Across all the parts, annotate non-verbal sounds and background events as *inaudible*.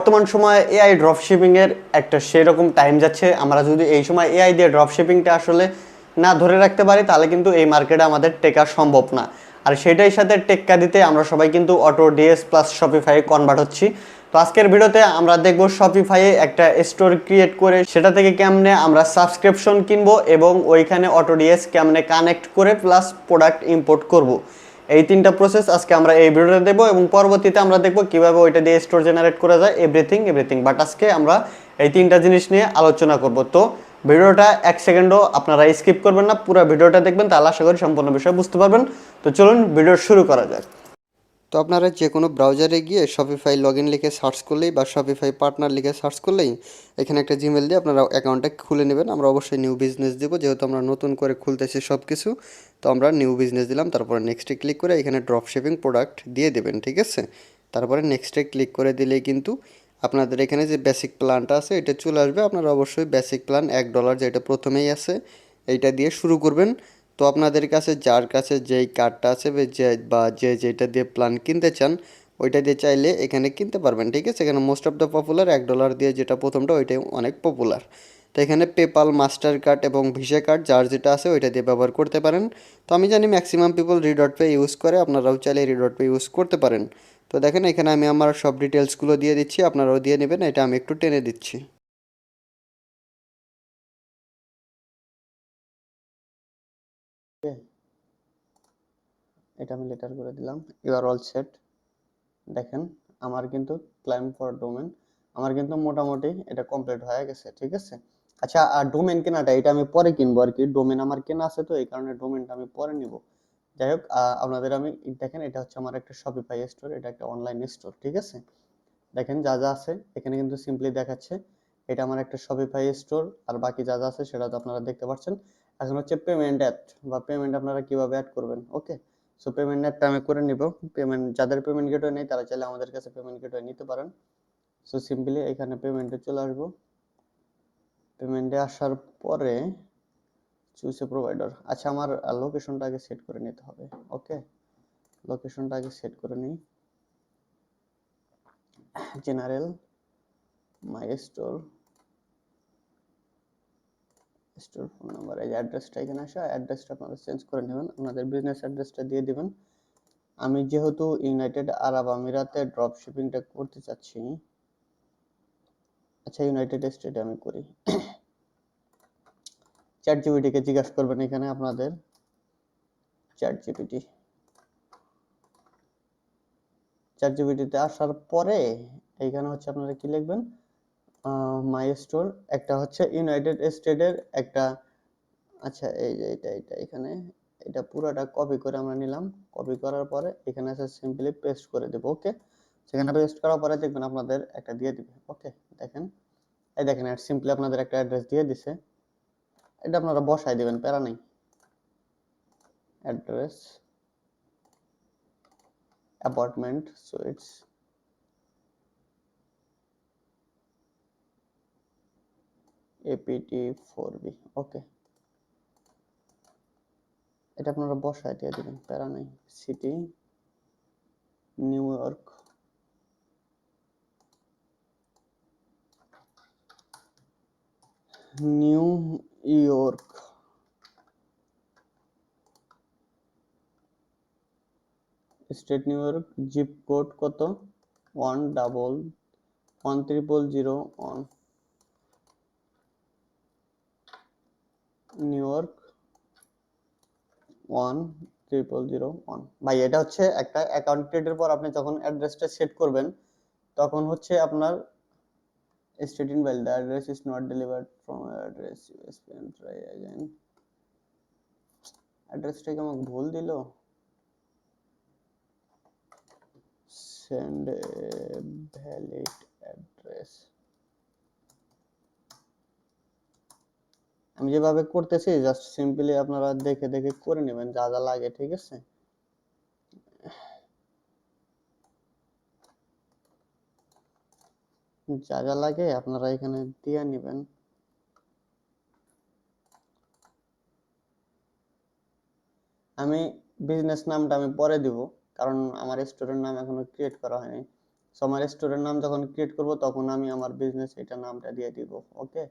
বর্তমান সময়ে AI drop shipping এর একটা সেরকম টাইম যাচ্ছে। আমরা যদি এই সময় এআই দিয়ে ড্রপ শিপিংটা আসলে না ধরে রাখতে পারি, তাহলে কিন্তু এই মার্কেটে আমাদের টেকা সম্ভব না। আর সেটাই সাথে টেক্কা দিতে আমরা সবাই কিন্তু auto DS plus Shopify convert হচ্ছি। তো আজকের ভিডিওতে আমরা দেখব শপিফাইয়ে একটা স্টোর ক্রিয়েট করে, সেটা থেকে কেমনে আমরা সাবস্ক্রিপশন কিনবো এবং ওইখানে অটো ডিএস কেমনে কানেক্ট করে প্লাস প্রোডাক্ট ইম্পোর্ট করব। এই তিনটা প্রসেস আজকে আমরা এই ভিডিওটা দেবো এবং পরবর্তীতে আমরা দেখব কীভাবে ওইটা দিয়ে স্টোর জেনারেট করা যায় এভরিথিং এভরিথিং বাট আজকে আমরা এই তিনটা জিনিস নিয়ে আলোচনা করব। তো ভিডিওটা এক সেকেন্ডও আপনারা স্কিপ করবেন না, পুরো ভিডিওটা দেখবেন, তাহলে আশা করি সম্পূর্ণ বিষয় বুঝতে পারবেন। তো চলুন ভিডিও শুরু করা যাক। তো আপনারা যে কোনো ব্রাউজারে গিয়ে শপিফাই লগ ইন লিখে সার্চ করলেই বা শপিফাই পার্টনার লিখে সার্চ করলেই এখানে একটা জিমেল দিয়ে আপনারা অ্যাকাউন্টটা খুলে নেবেন। আমরা অবশ্যই নিউ বিজনেস দেবো, যেহেতু আমরা নতুন করে খুলতেছি সব কিছু তো আমরা নিউ বিজনেস দিলাম, তারপরে নেক্সটে ক্লিক করে এখানে ড্রপ শিপিং প্রোডাক্ট দিয়ে দেবেন, ঠিক আছে? তারপরে নেক্সটে ক্লিক করে দিলেই কিন্তু আপনাদের এখানে যে বেসিক প্ল্যানটা আছে, এটা চলে আসবে। আপনারা অবশ্যই বেসিক প্ল্যান এক ডলার যেটা প্রথমেই আছে, এইটা দিয়ে শুরু করবেন। তো আপনাদের কাছে যার কাছে যেই কার্ডটা আছে যে, বা যে যেটা দিয়ে প্ল্যান কিনতে চান, ওইটা দিয়ে চাইলে এখানে কিনতে পারবেন, ঠিক আছে? এখানে মোস্ট অফ দ্য পপুলার এক ডলার দিয়ে যেটা প্রথমটা, ওইটাই অনেক পপুলার তো এখানে পেপাল মাস্টার কার্ড এবং ভিসা কার্ড যার যেটা আছে ওইটা দিয়ে ব্যবহার করতে পারেন। তো আমি জানি ম্যাক্সিমাম পিপল রিডট পে ইউজ করে, আপনারাও চাইলে রিডট পে ইউজ করতে পারেন। তো দেখেন, এখানে আমি আমার সব ডিটেলসগুলো দিয়ে দিচ্ছি, আপনারাও দিয়ে নেবেন, এটা আমি একটু টেনে দিচ্ছি। এটা আমি লেটার করে দিলাম ইউ আর অল সেট দেখেন, আমার কিন্তু ক্লাইম ফর ডোমেন আমার কিন্তু মোটামুটি এটা কমপ্লিট হয়ে গেছে, ঠিক আছে? আচ্ছা আর ডোমেন কেনাটা এটা আমি পরে কিনবো আর কি। ডোমেন আমার কেনা আছে তো, এই কারণে ডোমেনটা আমি পরে নিব। যাই হোক আপনাদের আমি, দেখেন, এটা হচ্ছে আমার একটা শপিফাই স্টোর এটা একটা অনলাইন স্টোর ঠিক আছে? দেখেন, যা যা আছে, এখানে কিন্তু সিম্পলি দেখাচ্ছে, এটা আমার একটা শপিফাই স্টোর আর বাকি যা যা আছে, সেটা তো আপনারা দেখতে পাচ্ছেন। এখন হচ্ছে পেমেন্ট অ্যাড বা পেমেন্ট আপনারা কীভাবে অ্যাড করবেন ওকে সো পেমেন্ট অ্যাডটা আমি করে নিব। পেমেন্ট যাদের পেমেন্ট গেটওয়ে নেই, তারা চাইলে আমাদের কাছে পেমেন্ট গেটওয়ে নিতে পারেন। সো সিম্পলি এখানে পেমেন্টে চলে আসব। পেমেন্টে আসার পরে চুজ এ প্রোভাইডার আচ্ছা আমার লোকেশনটা আগে সেট করে নিতে হবে ওকে লোকেশনটা আগে সেট করে নিই। General my store store phone number এই অ্যাড্রেসটা এখানে আসা অ্যাড্রেসটা আপনারা চেঞ্জ করে নেবেন আপনাদের বিজনেস অ্যাড্রেসটা দিয়ে দিবেন। আমি যেহেতু ইউনাইটেড আরব আমিরাতে ড্রপ শিপিংটা করতে চাচ্ছি আচ্ছা ইউনাইটেড স্টেটে আমি করি। চ্যাট জিপিটিকে জিজ্ঞাসা করবেন এখানে আপনাদের। চ্যাট জিপিটি চ্যাট জিপিটিতে আসার পরে এইখানে হচ্ছে আপনারা কি লিখবেন? মাই স্টোর একটা হচ্ছে ইউনাইটেড স্টেটের একটা আচ্ছা এই যে এটা এটা, এখানে, এটা পুরোটা কপি করে আমরা নিলাম। কপি করার পরে এখানে এসে সিম্পলি পেস্ট করে দেবো ওকে সেখানে পেস্ট করার পরে দেখবেন আপনাদের একটা দিয়ে দিবে। ওকে দেখেন। এই দেখেন আর সিম্পলি আপনাদের একটা অ্যাড্রেস দিয়ে দিছে। এটা আপনারা বসাই দিবেন, প্যারা নেই। Address apartment so it's APT four B okay এটা আপনারা বসায় দিয়ে দিবেন, প্যারা নেই। City New York New York state New York zip code কত? One double one triple zero one New York one triple zero one ভাই, এটা হচ্ছে একটা অ্যাকাউন্ট ক্রিয়েটের পর আপনি যখন অ্যাড্রেসটা সেট করবেন, তখন হচ্ছে আপনার state in well the address is not delivered from address you can try again অ্যাড্রেসটা কি আমাকে ভুল দিল send a valid address আমি যেভাবে করতেছি জাস্ট সিম্পলি আপনারা দেখে দেখে করে নেবেন যা যা লাগে ঠিক আছে যা যা লাগে আপনারা এখানে দিয়ে নেবেন। আমি বিজনেস নামটা আমি পরে দিব, কারণ আমার স্টোরের নাম এখনও ক্রিয়েট করা হয়নি। সো আমার স্টোরের নাম যখন ক্রিয়েট করব, তখন আমি আমার বিজনেস এটা নামটা দিয়ে দিব ওকে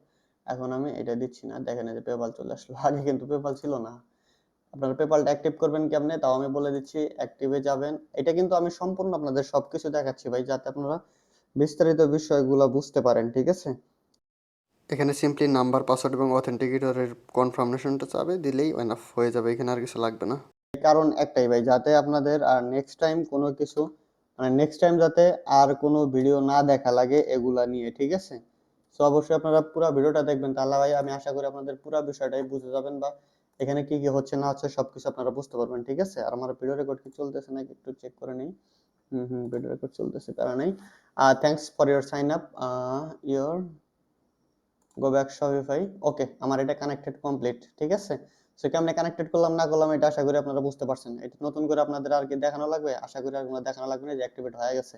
এখন আমি এটা দিচ্ছি না। দেখেন যে পেপাল চলে আসলো। *laughs* আগে কিন্তু পেপাল ছিল না। আপনারা পেপালটা অ্যাক্টিভ করবেন কেমনে? তাও আমি বলে দিচ্ছি অ্যাক্টিভে যাবেন। এটা কিন্তু আমি সম্পূর্ণ আপনাদের সবকিছু দেখাচ্ছি ভাই, যাতে আপনারা বিস্তারিত বিষয়গুলো বুঝতে পারেন, ঠিক আছে? এখানে সিম্পলি নাম্বার পাসওয়ার্ড এবং অথেন্টিকেটরের কনফার্মেশনটা চাবে, দিলেই এনাফ হয়ে যাবে, এখানে আর কিছু লাগবে না। কারণ একটাই ভাই, যাতে আপনাদের আর নেক্সট টাইম কোনো কিছু মানে নেক্সট টাইম যাতে আর কোনো ভিডিও না দেখা লাগে এগুলা নিয়ে, ঠিক আছে? সো অবশ্যই আপনারা পুরো ভিডিওটা দেখবেন। তাহলে ভাই, আমি আশা করি আপনাদের পুরো বিষয়টাই বুঝে যাবেন বা এখানে কি কি হচ্ছে না হচ্ছে সবকিছু আপনারা বুঝতে পারবেন, ঠিক আছে? আর আমার ভিডিও রেকর্ড কি চলতেছে নাকি একটু চেক করে নিই। হুম রেকর্ড চলতেছে নাই thanks for sign up your go back Shopify okay আমার এটা কানেক্টেড কমপ্লিট ঠিক আছে? সো কেমনে কানেক্টেড করলাম, না করলাম, এটা আশা করি আপনারা বুঝতে পারছেন। এটা নতুন করে আপনাদের আর কি দেখানো লাগবে? আশা করি আর দেখানো লাগবে না, যে অ্যাক্টিভেট হয়ে গেছে।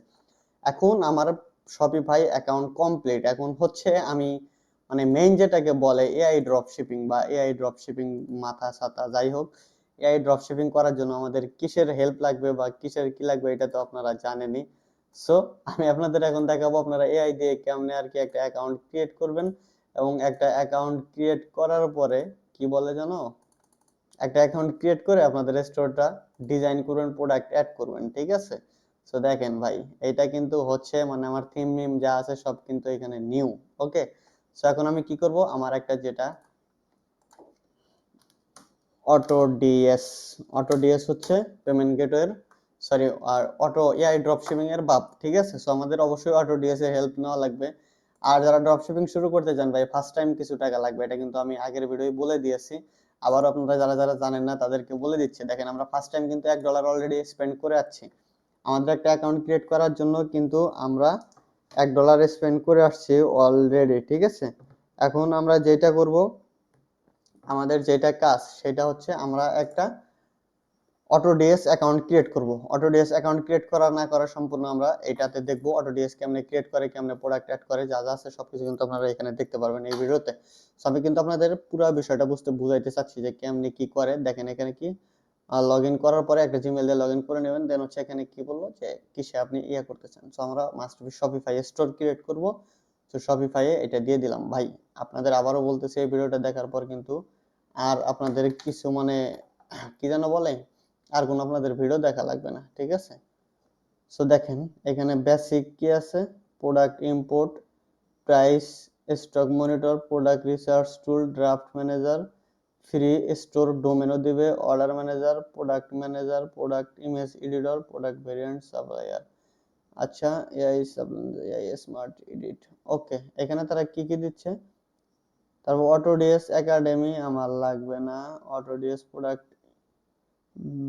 এখন আমার শপিফাই অ্যাকাউন্ট কমপ্লিট এখন হচ্ছে আমি মানে মেইন যেটাকে বলে এআই ড্রপ শিপিং বা এআই ড্রপ শিপিং মাথা ছাতা যাই হোক এআই ড্রপ শিপিং করার জন্য আমাদের কিসের হেল্প লাগবে বা কিসের কি লাগবে এটা তো আপনারা জানেনই। সো আমি আপনাদের এখন দেখাবো আপনারা এআই দিয়ে কেমনে আর কি একটা অ্যাকাউন্ট ক্রিয়েট করবেন এবং একটা অ্যাকাউন্ট ক্রিয়েট করার পরে কি বলে জানো? একটা অ্যাকাউন্ট ক্রিয়েট করে আপনাদের স্টোরটা ডিজাইন করবেন প্রোডাক্ট অ্যাড করবেন, ঠিক আছে? সো দেখেন ভাই, এটা কিন্তু হচ্ছে মানে আমার থিম মিম যা আছে সব কিন্তু এখানে নিউ ওকে সো এখন আমি কি করব? আমার একটা যেটা অটো ডিএস অটো ডিএস হচ্ছে পেমেন্ট গেটওয়ের সরি আর অটো এআই ড্রপ শিপিং এর বাপ, ঠিক আছে? সো আমাদের অবশ্যই অটো ডিএস এর হেল্প নেওয়া লাগবে। আর যারা ড্রপ শিপিং শুরু করতে চান, ভাই ফার্স্ট টাইম কিছু টাকা লাগবে, এটা কিন্তু আমি আগের ভিডিওয় বলে দিয়েছি। আবার আপনারা যারা যারা জানেন না, তাদেরকে বলে দিচ্ছি। দেখেন, আমরা ফার্স্ট টাইম কিন্তু এক ডলার অলরেডি স্পেন্ড করে আসছি। আমাদের একটা অ্যাকাউন্ট ক্রিয়েট করার জন্য কিন্তু আমরা এক ডলার স্পেন্ড করে আসছি অলরেডি ঠিক আছে? এখন আমরা যেটা করব আমাদের যেটা কাজ, সেটা হচ্ছে আমরা একটা অটোডিএস অ্যাকাউন্ট ক্রিয়েট করব। অটোডিএস অ্যাকাউন্ট ক্রিয়েট করা না করা সম্পূর্ণ আমরা এটাতে দেখব অটোডিএস কেমনে ক্রিয়েট করে, কেমনে প্রোডাক্ট অ্যাড করে, যা যা আছে সবকিছু কিন্তু আপনারা এখানে দেখতে পারবেন এই ভিডিওতে। সো আমি কিন্তু আপনাদের পুরো বিষয়টা বুঝতে বুঝাইতে চাচ্ছি যে কেমনে কি করে, দেখেন এখানে কি লগ ইন করার পরে একটা জিমেল দিয়ে লগ ইন করে নেবেন দেন হচ্ছে এখানে কি বলল যে কিসে আপনি ইয়ে করতে চান সো আমরা must be Shopify store create করব। তো শপিফাইয়ে এটা দিয়ে দিলাম। ভাই, আপনাদের আবারও বলতেছি এই ভিডিওটা দেখার পর কিন্তু আর আপনাদের কিছু মানে কি যেন বলে, আর কোনো আপনাদের ভিডিও দেখা লাগবে না, ঠিক আছে? সো দেখেন, এখানে বেসিক কি আছে? Product import price stock monitor product research tool draft manager free store ডোমেনও দিবে order manager product manager product image editor product variant supplier আচ্ছা AI AI smart edit okay এখানে তারা কি কি দিচ্ছে? তারপর অটো অটোডিএস একাডেমি আমার লাগবে না। Auto AutoDS product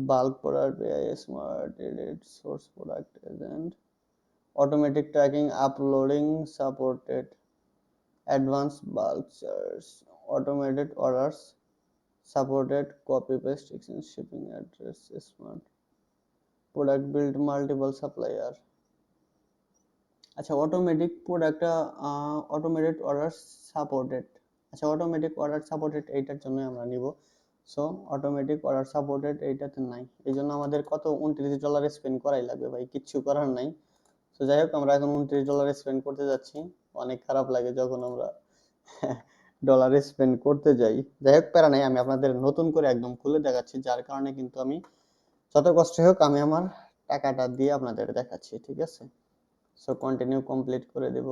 bulk product AI smart edit source product agent automatic tracking uploading supported advance bulk automated orders supported copy paste exchange shipping address smart product build multiple supplier আচ্ছা automatic প্রোডাক্টটা automated order supported আচ্ছা automatic order supported এইটার জন্য আমরা নিব। So automatic order supported এইটাতে নাই। এই জন্য আমাদের কত? উনত্রিশ ডলার স্পেন্ড করাই লাগবে ভাই, কিচ্ছু করার নাই। তো যাই হোক, আমরা এখন উনত্রিশ ডলার স্পেন্ড করতে যাচ্ছি। অনেক খারাপ লাগে যখন আমরা *laughs* ডলার স্পেন্ড করতে যাই। যাই হোক, প্যারা নাই, আমি আপনাদের নতুন করে একদম খুলে দেখাচ্ছি, যার কারণে কিন্তু আমি যত কষ্ট হোক, আমি আমার টাকাটা দিয়ে আপনাদের দেখাচ্ছি, ঠিক আছে? সো কন্টিনিউ কমপ্লিট করে দেব।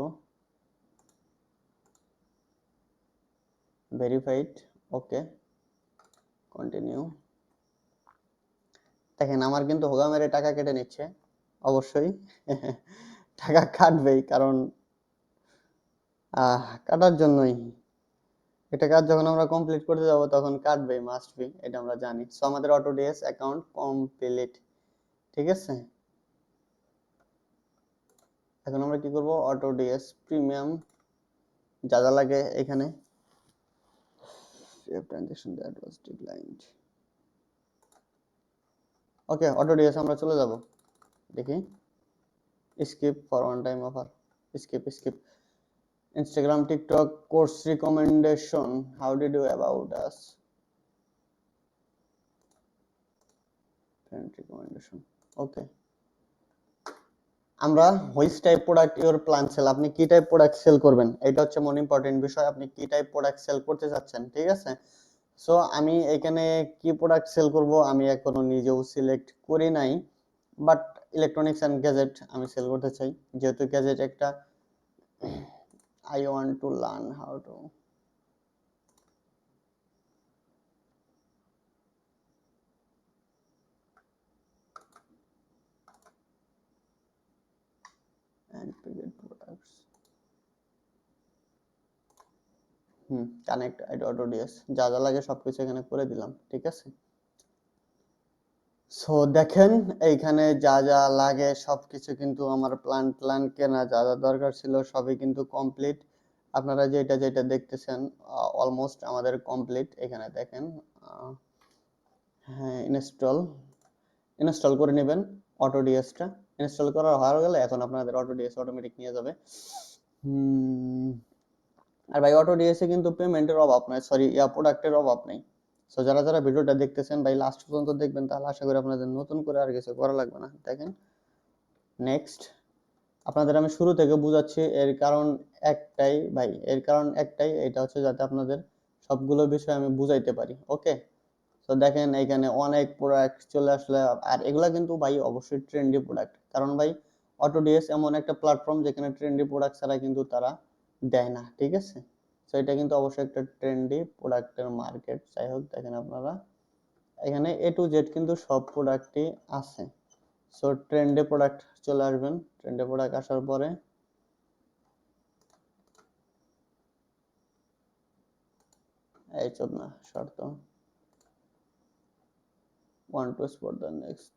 ভেরিফাইড ওকে কন্টিনিউ দেখেন, আমার কিন্তু হোগা মেরে টাকা কেটে নিচ্ছে, অবশ্যই। *laughs* টাকা কাটবেই, কারণ কাটার জন্যই। এটা কাজ যখন আমরা কমপ্লিট করতে যাব, তখন কাটবেই মাস্ট বি এটা আমরা জানি। সো আমাদের অটোডিএস অ্যাকাউন্ট কমপ্লিট ঠিক আছে? এখন আমরা কি করব? অটোডিএস প্রিমিয়াম যা যা লাগে এখানে। Save transaction that was declined. Okay AutoDS আমরা চলে যাব। দেখি। Skip for one time offer skip skip Instagram TikTok course recommendation how did you about us recommendation okay আমরা which type product your plan sell আপনি কি type product sell করবেন? এটা হচ্ছে মন ইম্পর্টেন্ট বিষয়, আপনি কি টাইপ প্রোডাক্ট সেল করতে চাচ্ছেন, ঠিক আছে? সো আমি এখানে কি প্রোডাক্ট সেল করব, আমি এখনও নিজেও সিলেক্ট করি নাই বাট ইলেকট্রনিক্স অ্যান্ড গ্যাজেট আমি সেল করতে চাই। যেহেতু গ্যাজেট একটা I want to learn how to hmm connect AutoDS যা যা লাগে সব কিছু এখানে করে দিলাম ঠিক আছে? সো দেখেন এইখানে যা যা লাগে সবকিছু কিন্তু আমার প্ল্যান প্ল্যান কেনা যা যা দরকার ছিল সবই কিন্তু কমপ্লিট আপনারা যেটা যেটা দেখতেছেন অলমোস্ট আমাদের কমপ্লিট এখানে দেখেন হ্যাঁ ইনস্টল ইনস্টল করে নেবেন অটো ডিএসটা ইনস্টল করা হয়ে গেলে এখন আপনাদের অটো ডিএস অটোমেটিক নিয়ে যাবে। হুম, আর ভাই অটো ডিএসে কিন্তু পেমেন্টের অভাব নাই সরি ইয়া প্রোডাক্টের অভাব নেই। সো যারা যারা ভিডিওটা দেখতেছেন ভাই লাস্ট পর্যন্ত দেখবেন, তাহলে আশা করি আপনাদের নতুন করে আর কিছু করা লাগবে না। দেখেন নেক্সট আপনাদের আমি শুরু থেকে বুঝাচ্ছি এর কারণ একটাই ভাই, এর কারণ একটাই, এটা হচ্ছে যাতে আপনাদের সবগুলো বিষয় আমি বুঝাইতে পারি ওকে তো দেখেন, এখানে অনেক প্রোডাক্ট চলে আসলে, আর এগুলা কিন্তু ভাই অবশ্যই ট্রেন্ডি প্রোডাক্ট কারণ ভাই অটোডিএস এমন একটা প্ল্যাটফর্ম যেখানে ট্রেন্ডি প্রোডাক্ট ছাড়া কিন্তু তারা দেয় না, ঠিক আছে? তো এটা কিন্তু অবশ্যই একটা ট্রেন্ডি প্রোডাক্টের মার্কেট যাই হোক, দেখেন আপনারা, এখানে এ টু জেড কিন্তু সব প্রোডাক্টই আছে। সো ট্রেন্ডে প্রোডাক্ট চলে আসবেন। ট্রেন্ডে প্রোডাক্ট আসার পরে, এই চোদ না শর্ত। Want to spot the next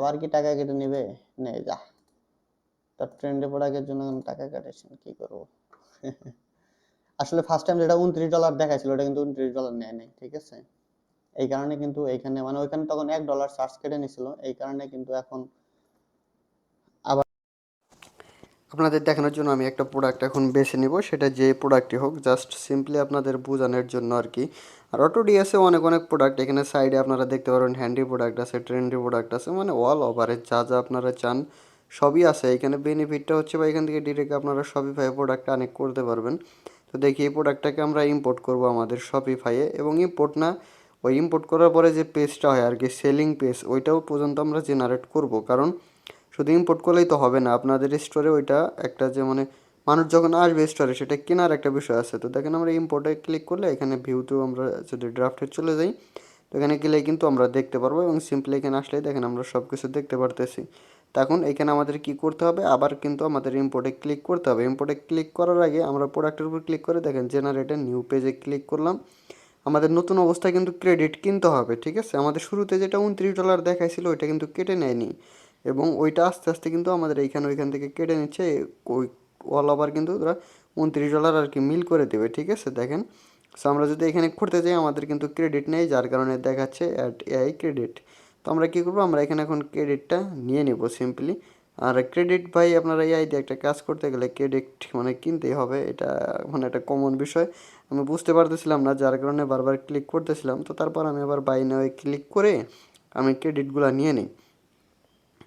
আবার কি টাকা কেটে নেবে? নে, যা। তোর ট্রেন্ডে প্রোডাক্টের জন্য টাকা কাটেছেন কি করব? আসলে ফার্স্ট টাইম যেটা উনত্রিশ ডলার দেখাইছিল, ওটা কিন্তু উনত্রিশ ডলার নেয় নাই, ঠিক আছে? এই কারণে কিন্তু এখানে মানে ওইখানে তখন এক ডলার চার্জ কেটে নিছিল, এই কারণে কিন্তু এখন আবার আপনাদের দেখানোর জন্য আমি একটা প্রোডাক্ট এখন বেছে নিব। সেটা যে প্রোডাক্টই হোক জাস্ট সিম্পলি আপনাদের বোঝানোর জন্য আর কি। আর অটো ডিএসে অনেক অনেক প্রোডাক্ট এখানে সাইডে আপনারা দেখতে পারবেন হ্যান্ডি প্রোডাক্ট আছে ট্রেন্ডি প্রোডাক্ট আছে মানে অল ওভারে যা যা আপনারা চান সবই আছে। এখানে বেনিফিটটা হচ্ছে বা এখান থেকে ডিরেক্ট আপনারা শপিফাই প্রোডাক্ট কানেক্ট করতে পারবেন। তো দেখি এই প্রোডাক্টটাকে আমরা ইম্পোর্ট করব আমাদের শপিফাইয়ে এবং ইম্পোর্ট না, ওই ইম্পোর্ট করার পরে যে পেজটা হয় আর কি সেলিং পেজ ওইটাও পর্যন্ত আমরা জেনারেট করব। কারণ শুধু ইম্পোর্ট করলেই তো হবে না, আপনাদের স্টোরে ওইটা একটা যে মানে মানুষ যখন আসবে স্টোরে সেটা কেনার একটা বিষয় আছে। তো দেখেন আমরা ইম্পোর্টে ক্লিক করলে এখানে ভিউতেও আমরা যদি ড্রাফটে চলে যাই, তো এখানে গেলে কিন্তু আমরা দেখতে পারব এবং সিম্পলি এখানে আসলে দেখেন আমরা সব কিছু দেখতে পারতেছি। তখন এখানে আমাদের কি করতে হবে? আবার কিন্তু আমাদের ইম্পোর্টে ক্লিক করতে হবে। ইম্পোর্টে ক্লিক করার আগে আমরা প্রোডাক্টের উপর ক্লিক করে দেখেন জেনারেটে নিউ পেজে ক্লিক করলাম। আমাদের নতুন অবস্থায় কিন্তু ক্রেডিট কিনতে হবে, ঠিক আছে? আমাদের শুরুতে যেটা উনত্রিশ ডলার দেখাইছিল, ওইটা কিন্তু কেটে নেয়নি। এবং ওইটা আস্তে আস্তে কিন্তু আমাদের এইখানে ওইখান থেকে কেটে নিচ্ছে, ওই অল ওভার কিন্তু ওরা উনত্রিশ ডলার আর কি মিল করে দেবে, ঠিক আছে? দেখেন সো আমরা যদি এখানে করতে যাই, আমাদের কিন্তু ক্রেডিট নেই, যার কারণে দেখাচ্ছে অ্যাট এআই ক্রেডিট তো আমরা কী করব? আমরা এখানে এখন ক্রেডিটটা নিয়ে নেব সিম্পলি আর ক্রেডিট ভাই, আপনারা এআই দিয়ে একটা কাজ করতে গেলে ক্রেডিট মানে কিনতেই হবে, এটা মানে একটা কমন বিষয়। আমি বুঝতে পারতেছিলাম না, যার কারণে বারবার ক্লিক করতেছিলাম। তো তারপর আমি আবার বাই নাও ক্লিক করে আমি ক্রেডিটগুলো নিয়ে নিই।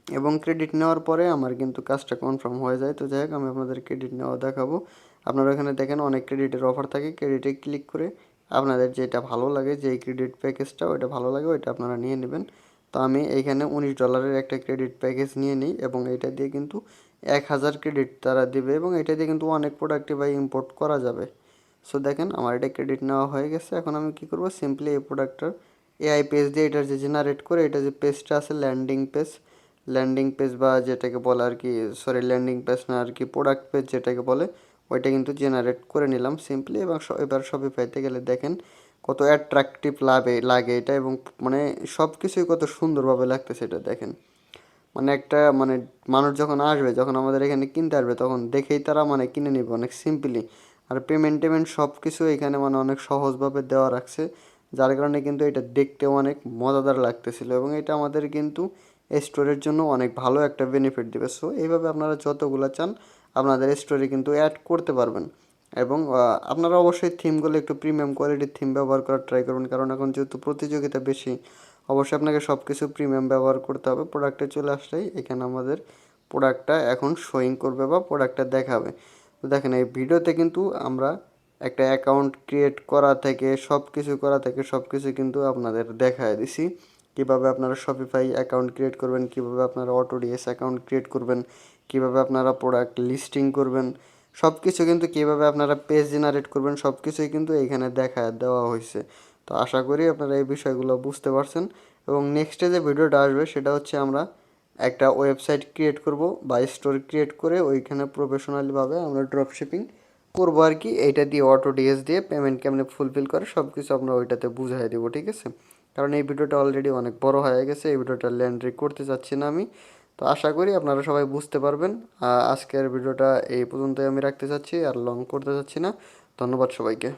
এবং ক্রেডিট নেওয়ার পরে আমার কিন্তু কাজটা কনফার্ম হয়ে যায়। তো যাই হোক, আমি আপনাদের ক্রেডিট নেওয়া দেখাবো। আপনারা এখানে দেখেন অনেক ক্রেডিটের অফার থাকে। ক্রেডিটে ক্লিক করে আপনাদের যেটা ভালো লাগে, যেই ক্রেডিট প্যাকেজটা ওইটা ভালো লাগে, ওইটা আপনারা নিয়ে নেবেন। তো আমি এইখানে উনিশ ডলারের একটা ক্রেডিট প্যাকেজ নিয়ে নিই এবং এটা দিয়ে কিন্তু এক হাজার ক্রেডিট তারা দেবে এবং এটা দিয়ে কিন্তু অনেক প্রোডাক্টই ভাই ইম্পোর্ট করা যাবে। সো দেখেন, আমার এটা ক্রেডিট নেওয়া হয়ে গেছে। এখন আমি কি করব? সিম্পলি এই প্রোডাক্টটার এআই পেজ দিয়ে এটার যে জেনারেট করে, এটা যে পেজটা আছে ল্যান্ডিং পেজ ল্যান্ডিং পেজ বা যেটাকে বলে আর কি সরি ল্যান্ডিং পেজ না আর কি প্রোডাক্ট পেজ যেটাকে বলে, ওইটা কিন্তু জেনারেট করে নিলাম সিম্পলি এবং এবার শপিফাইতে গেলে দেখেন কত অ্যাট্রাকটিভ লাগে লাগে এটা এবং মানে সব কিছুই কত সুন্দরভাবে লাগতেছে এটা দেখেন। মানে একটা মানে মানুষ যখন আসবে, যখন আমাদের এখানে কিনতে আসবে, তখন দেখেই তারা মানে কিনে নেবে অনেক সিম্পলি আর পেমেন্ট টেমেন্ট সব কিছু এখানে মানে অনেক সহজভাবে দেওয়া রাখছে, যার কারণে কিন্তু এটা দেখতেও অনেক মজাদার লাগতেছিল এবং এটা আমাদের কিন্তু স্টোরের জন্য অনেক ভালো একটা বেনিফিট দেবে। সো এইভাবে আপনারা যতগুলো চান, আপনাদের স্টোরে কিন্তু অ্যাড করতে পারবেন। এবং আপনারা অবশ্যই থিমগুলো একটু প্রিমিয়াম কোয়ালিটির থিম ব্যবহার করার ট্রাই করবেন। কারণ এখন যেহেতু প্রতিযোগিতা বেশি, অবশ্যই আপনাকে সব কিছু প্রিমিয়াম ব্যবহার করতে হবে। প্রোডাক্টে চলে আসলেই এখানে আমাদের প্রোডাক্টটা এখন শোয়িং করবে বা প্রোডাক্টটা দেখাবে। তো দেখেন, এই ভিডিওতে কিন্তু আমরা একটা অ্যাকাউন্ট ক্রিয়েট করা থেকে সব কিছু করা থেকে সব কিছু কিন্তু আপনাদের দেখায় দিছি। কীভাবে আপনারা শপিফাই অ্যাকাউন্ট ক্রিয়েট করবেন, কীভাবে আপনারা অটোডিএস অ্যাকাউন্ট ক্রিয়েট করবেন, কীভাবে আপনারা প্রোডাক্ট লিস্টিং করবেন সব কিছু কিন্তু কীভাবে আপনারা পেজ জেনারেট করবেন সব কিছুই কিন্তু এখানে দেখা দেওয়া হয়েছে। তো আশা করি আপনারা এই বিষয়গুলো বুঝতে পারছেন এবং নেক্সটে যে ভিডিওটা আসবে সেটা হচ্ছে আমরা একটা ওয়েবসাইট ক্রিয়েট করব বা স্টোর ক্রিয়েট করে ওইখানে প্রফেশনালিভাবে আমরা ড্রপ শিপিং করব আর কি। এইটা দিয়ে অটো ডিএস দিয়ে পেমেন্ট কেমনে ফুলফিল করে সব কিছু আমরা ওইটাতে বুঝাই দেবো, ঠিক আছে? কারণ এই ভিডিওটা অলরেডি অনেক বড় হয়ে গেছে, এই ভিডিওটা ল্যান্ড্রি করতে চাচ্ছি না আমি। তো আশা করি আপনারা সবাই বুঝতে পারবেন আজকের ভিডিওটা এই পর্যন্তই আমি রাখতে চাচ্ছি, আর লং করতে চাচ্ছি না। ধন্যবাদ সবাইকে।